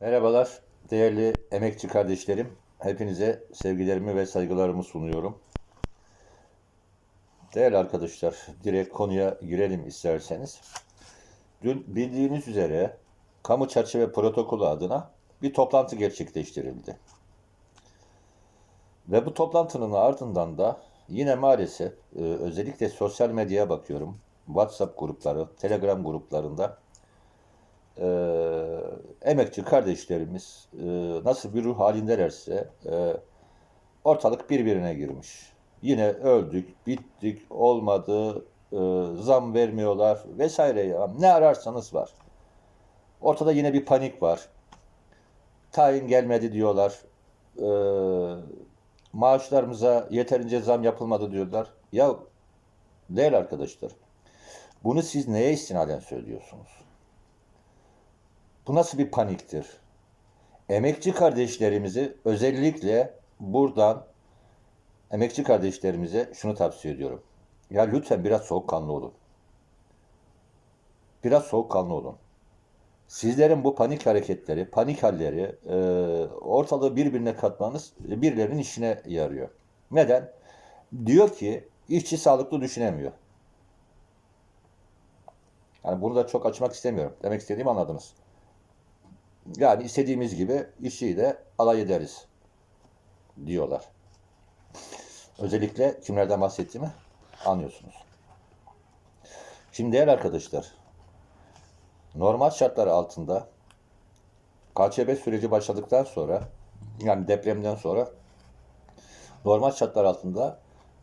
Merhabalar, değerli emekçi kardeşlerim. Hepinize sevgilerimi ve saygılarımı sunuyorum. Değerli arkadaşlar, direkt konuya girelim isterseniz. Dün bildiğiniz üzere kamu çerçeve protokolü adına bir toplantı gerçekleştirildi. Ve bu toplantının ardından da yine maalesef e, özellikle sosyal medyaya bakıyorum. WhatsApp grupları, Telegram gruplarında e, emekçi kardeşlerimiz e, nasıl bir ruh halindelerse e, ortalık birbirine girmiş. Yine öldük, bittik, olmadı, e, zam vermiyorlar vesaire ya. Ne ararsanız var. Ortada yine bir panik var. Tayin gelmedi diyorlar. E, maaşlarımıza yeterince zam yapılmadı diyorlar. Ya değil arkadaşlar. Bunu siz neye istinaden söylüyorsunuz? Bu nasıl bir paniktir? Emekçi kardeşlerimizi özellikle buradan emekçi kardeşlerimize şunu tavsiye ediyorum. Ya lütfen biraz soğukkanlı olun. Biraz soğukkanlı olun. Sizlerin bu panik hareketleri, panik halleri e, ortalığı birbirine katmanız birilerinin işine yarıyor. Neden? Diyor ki işçi sağlıklı düşünemiyor. Yani bunu da çok açmak istemiyorum. Demek istediğimi anladınız. Yani istediğimiz gibi işçiyi de alay ederiz diyorlar. Özellikle kimlerden bahsettiğimi anlıyorsunuz. Şimdi değerli arkadaşlar, normal şartlar altında KÇB süreci başladıktan sonra yani depremden sonra normal şartlar altında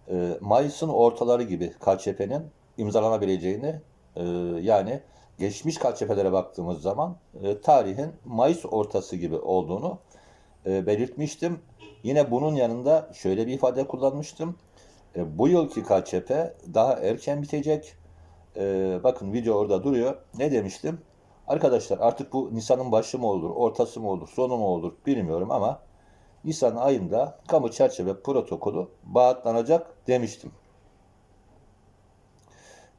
e, Mayıs'ın ortaları gibi KÇP'nin imzalanabileceğini e, yani geçmiş KÇP'lere baktığımız zaman e, tarihin Mayıs ortası gibi olduğunu e, belirtmiştim. Yine bunun yanında şöyle bir ifade kullanmıştım. E, bu yılki KÇP daha erken bitecek. E, bakın video orada duruyor. Ne demiştim? Arkadaşlar artık bu Nisan'ın başı mı olur, ortası mı olur, sonu mu olur bilmiyorum ama Nisan ayında kamu çerçeve protokolü bağıtlanacak demiştim.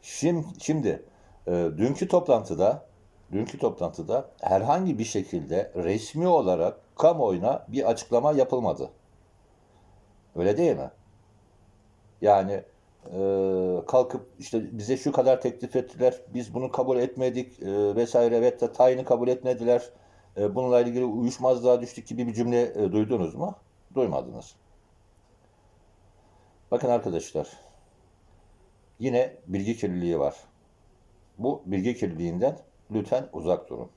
Şimdi, şimdi e, dünkü toplantıda dünkü toplantıda herhangi bir şekilde resmi olarak kamuoyuna bir açıklama yapılmadı. Öyle değil mi? Yani e, kalkıp işte bize şu kadar teklif ettiler, biz bunu kabul etmedik e, vesaire evet de tayini kabul etmediler. E, bununla ilgili uyuşmazlığa düştük gibi bir cümle e, duydunuz mu? Duymadınız. Bakın arkadaşlar, yine bilgi kirliliği var. Bu bilgi kirliliğinden lütfen uzak durun.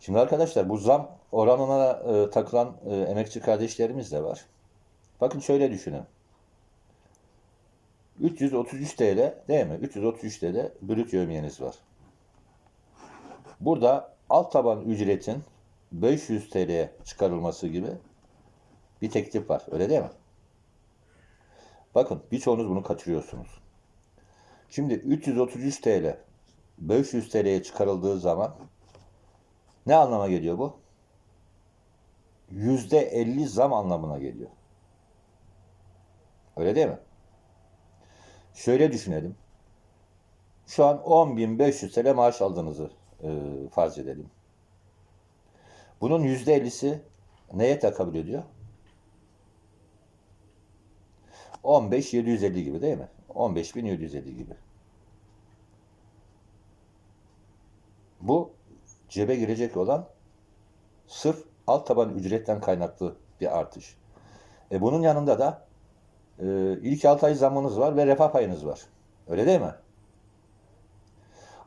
Şimdi arkadaşlar bu zam oranına e, takılan e, emekçi kardeşlerimiz de var. Bakın şöyle düşünün. 333 TL değil mi? 333 TL brüt yövmiyeniz var. Burada alt taban ücretin 500 TL'ye çıkarılması gibi bir teklif var. Öyle değil mi? Bakın birçoğunuz bunu kaçırıyorsunuz. Şimdi 333 TL 500 TL'ye çıkarıldığı zaman ne anlama geliyor bu? %50 zam anlamına geliyor. Öyle değil mi? Şöyle düşünelim. Şu an 10.500 TL maaş aldığınızı e, farz edelim. Bunun %50'si neye takabül ediyor? 15.750 gibi değil mi? 15.750 gibi. Bu cebe girecek olan sırf alt taban ücretten kaynaklı bir artış. E bunun yanında da e, ilk 6 ay zammınız var ve refah payınız var. Öyle değil mi?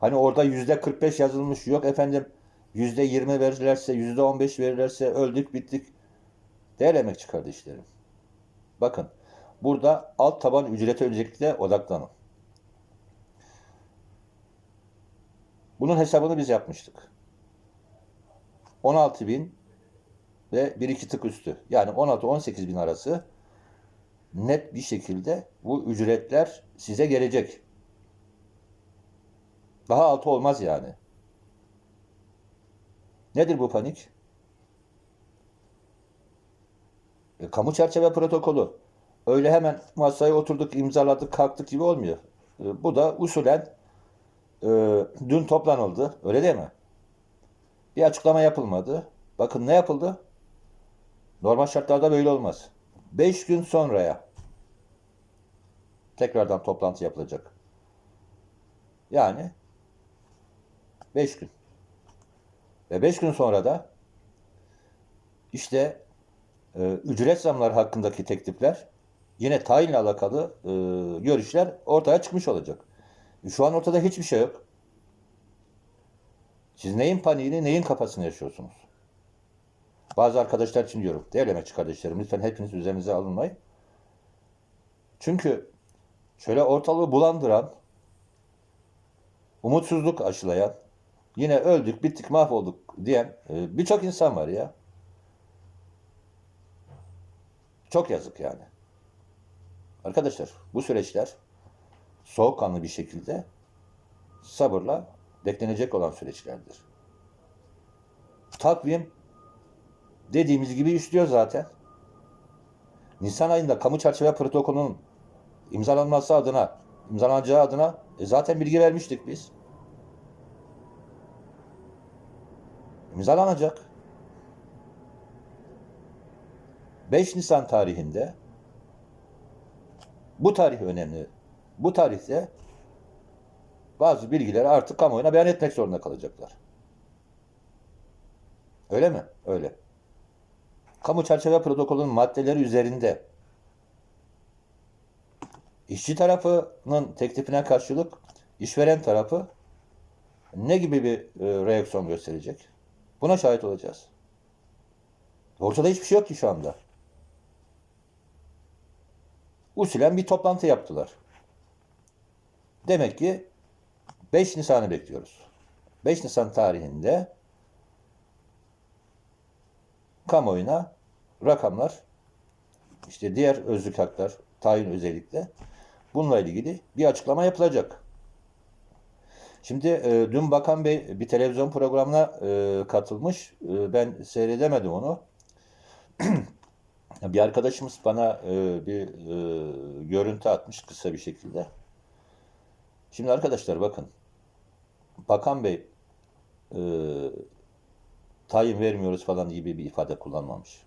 Hani orada yüzde 45 yazılmış yok efendim yüzde 20 verirlerse yüzde 15 verirlerse öldük bittik. Değerli emekçi kardeşlerim. Bakın burada alt taban ücrete özellikle odaklanın. Bunun hesabını biz yapmıştık. 16 bin ve bir iki tık üstü. Yani 16-18 bin arası net bir şekilde bu ücretler size gelecek. Daha altı olmaz yani. Nedir bu panik? E, kamu çerçeve protokolü. Öyle hemen masaya oturduk, imzaladık, kalktık gibi olmuyor. E, bu da usulen e, dün toplanıldı. Öyle değil mi? Bir açıklama yapılmadı. Bakın ne yapıldı? Normal şartlarda böyle olmaz. 5 gün sonraya tekrardan toplantı yapılacak. Yani 5 gün. Ve 5 gün sonra da işte e, ücret zamları hakkındaki teklifler yine tayinle alakalı e, görüşler ortaya çıkmış olacak. Şu an ortada hiçbir şey yok. Siz neyin paniğini, neyin kafasını yaşıyorsunuz? Bazı arkadaşlar için diyorum. Değerli emekçi kardeşlerim lütfen hepiniz üzerinize alınmayın. Çünkü şöyle ortalığı bulandıran, umutsuzluk aşılayan, yine öldük, bittik, mahvolduk diyen e, birçok insan var ya. Çok yazık yani. Arkadaşlar bu süreçler soğukkanlı bir şekilde sabırla beklenecek olan süreçlerdir. Takvim dediğimiz gibi işliyor zaten. Nisan ayında kamu çerçeve protokolünün imzalanması adına, imzalanacağı adına e, zaten bilgi vermiştik biz. İmzalanacak. 5 Nisan tarihinde bu tarih önemli. Bu tarihte bazı bilgileri artık kamuoyuna beyan etmek zorunda kalacaklar. Öyle mi? Öyle. Kamu çerçeve protokolünün maddeleri üzerinde işçi tarafının teklifine karşılık işveren tarafı ne gibi bir e, reaksiyon gösterecek? Buna şahit olacağız. Ortada hiçbir şey yok ki şu anda. Usulen bir toplantı yaptılar. Demek ki 5 Nisan'ı bekliyoruz. 5 Nisan tarihinde kamuoyuna rakamlar, işte diğer özlük haklar, tayin özellikle bununla ilgili bir açıklama yapılacak. Şimdi e, dün Bakan Bey bir televizyon programına e, katılmış. E, ben seyredemedim onu. bir arkadaşımız bana e, bir e, görüntü atmış kısa bir şekilde. Şimdi arkadaşlar bakın. Bakan Bey e, tayin vermiyoruz falan gibi bir ifade kullanmamış.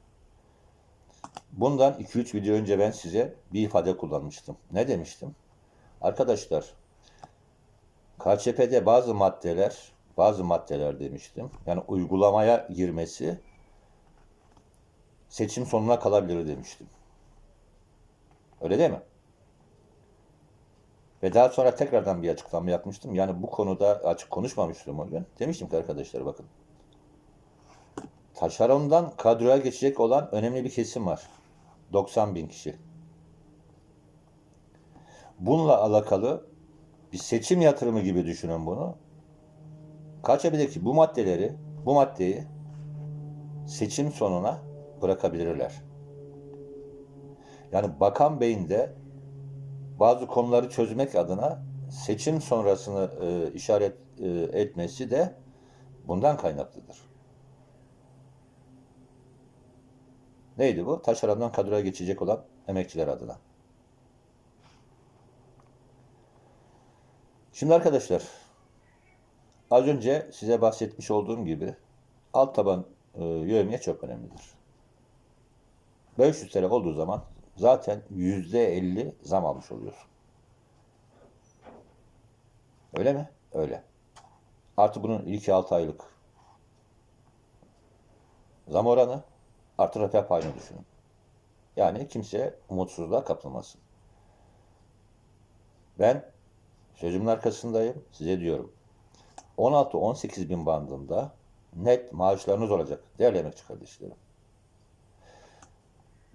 Bundan 2-3 video önce ben size bir ifade kullanmıştım. Ne demiştim? Arkadaşlar KÇP'de bazı maddeler bazı maddeler demiştim. Yani uygulamaya girmesi seçim sonuna kalabilir demiştim. Öyle değil mi? Ve daha sonra tekrardan bir açıklama yapmıştım. Yani bu konuda açık konuşmamıştım o gün. Demiştim ki arkadaşlar bakın. Taşerondan kadroya geçecek olan önemli bir kesim var. 90 bin kişi. Bununla alakalı bir seçim yatırımı gibi düşünün bunu. KÇB'deki bu maddeleri, bu maddeyi seçim sonuna bırakabilirler. Yani Bakan Bey'in de bazı konuları çözmek adına seçim sonrasını e, işaret e, etmesi de bundan kaynaklıdır. Neydi bu? Taşerondan kadroya geçecek olan emekçiler adına. Şimdi arkadaşlar az önce size bahsetmiş olduğum gibi alt taban e, yövmiye çok önemlidir. 500 TL olduğu zaman zaten %50 zam almış oluyorsun. Öyle mi? Öyle. Artı bunun ilk 6 aylık zam oranı artı refah payını düşünün. Yani kimse umutsuzluğa kapılmasın. Ben sözümün arkasındayım. Size diyorum. 16-18 bin bandında net maaşlarınız olacak. Değerli emekçi kardeşlerim.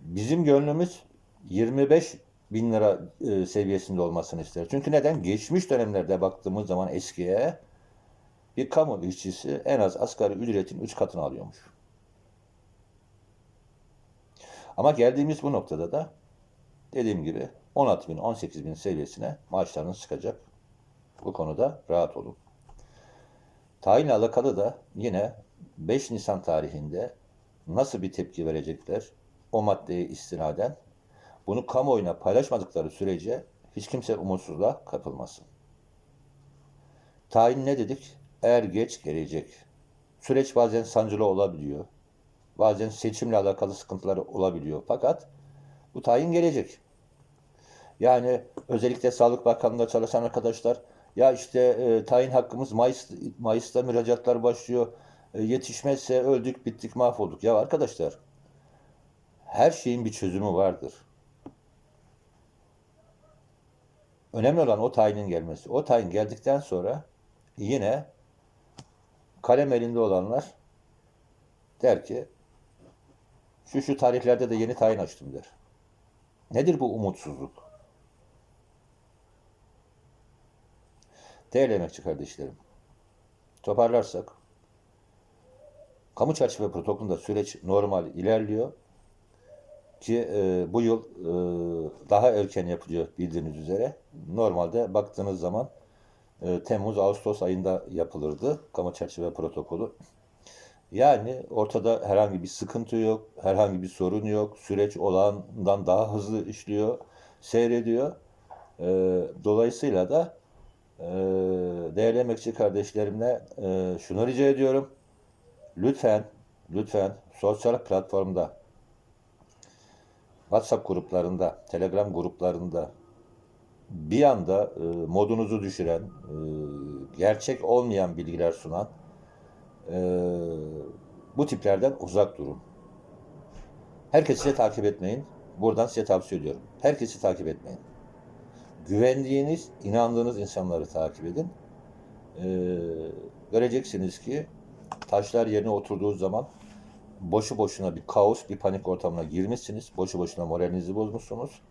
Bizim gönlümüz 25 bin lira e, seviyesinde olmasını ister. Çünkü neden? Geçmiş dönemlerde baktığımız zaman eskiye bir kamu işçisi en az asgari ücretin 3 katını alıyormuş. Ama geldiğimiz bu noktada da dediğim gibi 16 bin, 18 bin seviyesine maaşlarınız çıkacak. Bu konuda rahat olun. Tayinle alakalı da yine 5 Nisan tarihinde nasıl bir tepki verecekler o maddeye istinaden bunu kamuoyuna paylaşmadıkları sürece hiç kimse umutsuzluğa kapılmasın. Tayin ne dedik? Er geç gelecek. Süreç bazen sancılı olabiliyor. Bazen seçimle alakalı sıkıntılar olabiliyor. Fakat bu tayin gelecek. Yani özellikle Sağlık Bakanlığı'nda çalışan arkadaşlar ya işte e, tayin hakkımız Mayıs, Mayıs'ta müracaatlar başlıyor. E, yetişmezse öldük, bittik, mahvolduk. Ya arkadaşlar her şeyin bir çözümü vardır. Önemli olan o tayinin gelmesi. O tayin geldikten sonra yine kalem elinde olanlar der ki şu şu tarihlerde de yeni tayin açtım der. Nedir bu umutsuzluk? Değerli emekçi kardeşlerim, toparlarsak, kamu çerçeve protokolünde süreç normal ilerliyor ki e, bu yıl e, daha erken yapılıyor bildiğiniz üzere. Normalde baktığınız zaman e, Temmuz-Ağustos ayında yapılırdı kamu çerçeve protokolü. Yani ortada herhangi bir sıkıntı yok, herhangi bir sorun yok. Süreç olandan daha hızlı işliyor, seyrediyor. E, dolayısıyla da e, değerli emekçi kardeşlerimle e, şunu rica ediyorum. Lütfen, lütfen sosyal platformda, WhatsApp gruplarında, Telegram gruplarında bir anda e, modunuzu düşüren, e, gerçek olmayan bilgiler sunan e, bu tiplerden uzak durun. Herkesi takip etmeyin. Buradan size tavsiye ediyorum. Herkesi takip etmeyin. Güvendiğiniz, inandığınız insanları takip edin. Ee, göreceksiniz ki taşlar yerine oturduğu zaman boşu boşuna bir kaos, bir panik ortamına girmişsiniz. Boşu boşuna moralinizi bozmuşsunuz.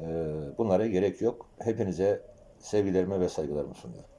Ee, bunlara gerek yok. Hepinize sevgilerimi ve saygılarımı sunuyorum.